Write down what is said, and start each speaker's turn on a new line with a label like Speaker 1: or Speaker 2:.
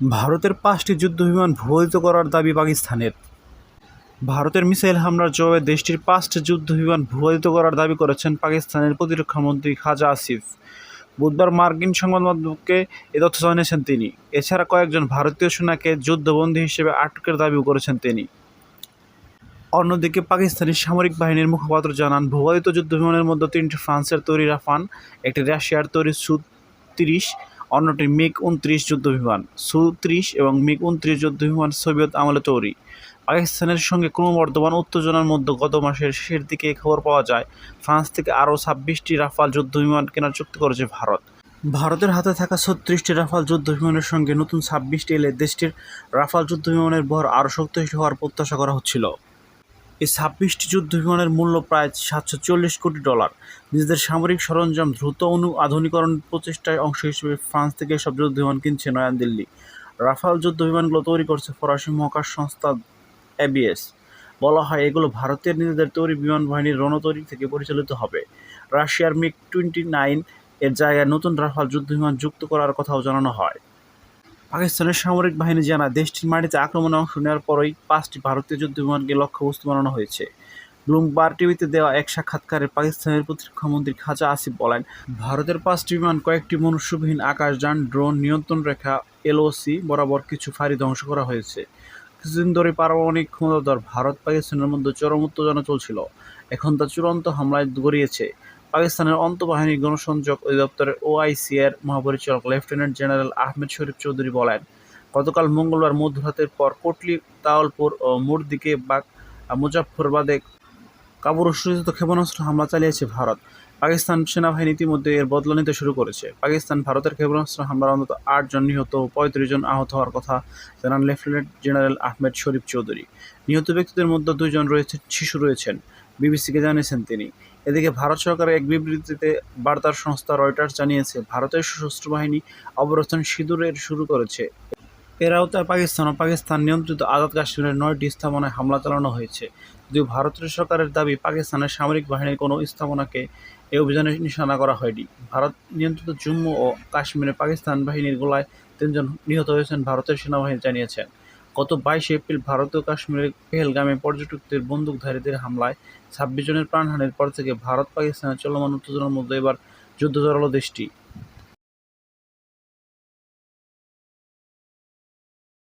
Speaker 1: ভারতের পাঁচটি যুদ্ধবিমান ভূপাতিত করার দাবি পাকিস্তানের। ভারতের মিসাইল হামলার জবাবে দেশটির পাঁচটি যুদ্ধবিমান ভূপাতিত করার দাবি করেছেন পাকিস্তানের প্রতিরক্ষামন্ত্রী খাজা আসিফ। বুধবার মার্কিন সংবাদমাধ্যমকে এ তথ্য জানিয়েছেন তিনি। এছাড়া কয়েকজন ভারতীয় সেনাকে যুদ্ধবন্দী হিসেবে আটকের দাবিও করেছেন তিনি। অন্যদিকে পাকিস্তানি সামরিক বাহিনীর মুখপাত্র জানান, ভূপাতিত যুদ্ধবিমানের মধ্যে তিনটি ফ্রান্সের তৈরি রাফান, একটি রাশিয়ার তৈরি সু তিরিশ অন্যটি মিগ উনত্রিশ যুদ্ধবিমান সু ত্রিশ এবং মিগ উনত্রিশ যুদ্ধবিমান সোভিয়েত আমলে তৈরি। পাকিস্তানের সঙ্গে ক্রমবর্ধমান উত্তেজনার মধ্যে গত মাসের শেষের দিকে খবর পাওয়া যায়, ফ্রান্স থেকে আরও ছাব্বিশটি রাফাল যুদ্ধবিমান কেনার চুক্তি করেছে ভারত। ভারতের হাতে থাকা ছত্রিশটি রাফাল যুদ্ধবিমানের সঙ্গে নতুন ছাব্বিশটি এলে দেশটির রাফাল যুদ্ধবিমানের ভর আরও শক্তিশালী হওয়ার প্রত্যাশা করা হচ্ছিল। এই ছাব্বিশটি যুদ্ধবিমানের মূল্য প্রায় সাতশো চল্লিশ কোটি ডলার। নিজেদের সামরিক সরঞ্জাম দ্রুত অনু আধুনিকরণ প্রচেষ্টায় অংশ হিসেবে ফ্রান্স থেকে এসব যুদ্ধবিমান কিনছে নয়াদিল্লি। রাফাল যুদ্ধবিমানগুলো তৈরি করছে ফরাসি মহাকাশ সংস্থা এবিএস বলা হয়, এগুলো ভারতের নিজেদের তৈরি বিমান বাহিনীর রণতৈরি থেকে পরিচালিত হবে। রাশিয়ার মিগ টোয়েন্টি নাইন এর জায়গায় নতুন রাফাল যুদ্ধবিমান যুক্ত করার কথাও জানানো হয়। পাকিস্তানের সামরিক বাহিনী জানায়, দেশটির মাটিতে আক্রমণে অংশ নেওয়ার পরই পাঁচটি ভারতীয় যুদ্ধবিমানকে লক্ষ্যবস্তু বানানো হয়েছে। ব্লুমবার টিভিতে দেওয়া এক সাক্ষাৎকারে পাকিস্তানের প্রতিরক্ষামন্ত্রী খাজা আসিফ বলেন, ভারতের পাঁচটি বিমান, কয়েকটি মনুষ্যবিহীন আকাশযান ড্রোন, নিয়ন্ত্রণ রেখা, এলওসি, বরাবর কিছু ফাঁড়ি ধ্বংস করা হয়েছে। কিছুদিন ধরে পারমাণবিক ক্ষমতাধর ভারত পাকিস্তানের মধ্যে চরম উত্তেজনা চলছিল। এখন তা চূড়ান্ত হামলায় গড়িয়েছে। পাকিস্তানের অন্তঃবাহিনী গণসংযোগ অধিদপ্তরের ওআইসি এর মহাপরিচালক লেফটেন্যান্ট জেনারেল আহমেদ শরীফ চৌধুরী বলেন, গতকাল মঙ্গলবার মধ্যরাতের পর কোটলি, তাওয়ালপুর ও মুরদিকে বা মুজাফফরবাদে কাপুরুষোচিত ক্ষেপণাস্ত্র হামলা চালিয়েছে ভারত। পাকিস্তান সেনাবাহিনী ইতিমধ্যে এর বদলা নিতে শুরু করেছে। পাকিস্তান, ভারতের ক্ষেপণাস্ত্র হামলার অন্তত আট জন নিহত ও পঁয়ত্রিশ জন আহত হওয়ার কথা জানান লেফটেন্যান্ট জেনারেল আহমেদ শরীফ চৌধুরী। নিহত ব্যক্তিদের মধ্যে দুইজন রয়েছে, শিশু রয়েছেন। বিবিসিকে জানিয়েছেন তিনি। এদিকে ভারত সরকারের এক বিবৃতিতে বার্তার সংস্থা রয়টার্স জানিয়েছে, ভারতের সশস্ত্র বাহিনী অপারেশন সিঁদুরের শুরু করেছে। এর আওতায় পাকিস্তান ও পাকিস্তান নিয়ন্ত্রিত আজাদ কাশ্মীরের নয়টি স্থাপনায় হামলা চালানো হয়েছে। যদিও ভারতের সরকারের দাবি, পাকিস্তানের সামরিক বাহিনীর কোনো স্থাপনাকে এ অভিযানে নিশানা করা হয়নি। ভারত নিয়ন্ত্রিত জম্মু ও কাশ্মীরে পাকিস্তান বাহিনীর গোলায় তিনজন নিহত হয়েছেন, ভারতের সেনাবাহিনী জানিয়েছেন। গত বাইশে এপ্রিল ভারতীয় কাশ্মীরের পেহেলগামে পর্যটকদের বন্দুকধারীদের হামলায় ছাব্বিশ জনের প্রাণহানির পর থেকে ভারত পাকিস্তানের চলমান উত্তেজনার মধ্যে এবার যুদ্ধ জড়ালো দেশটি।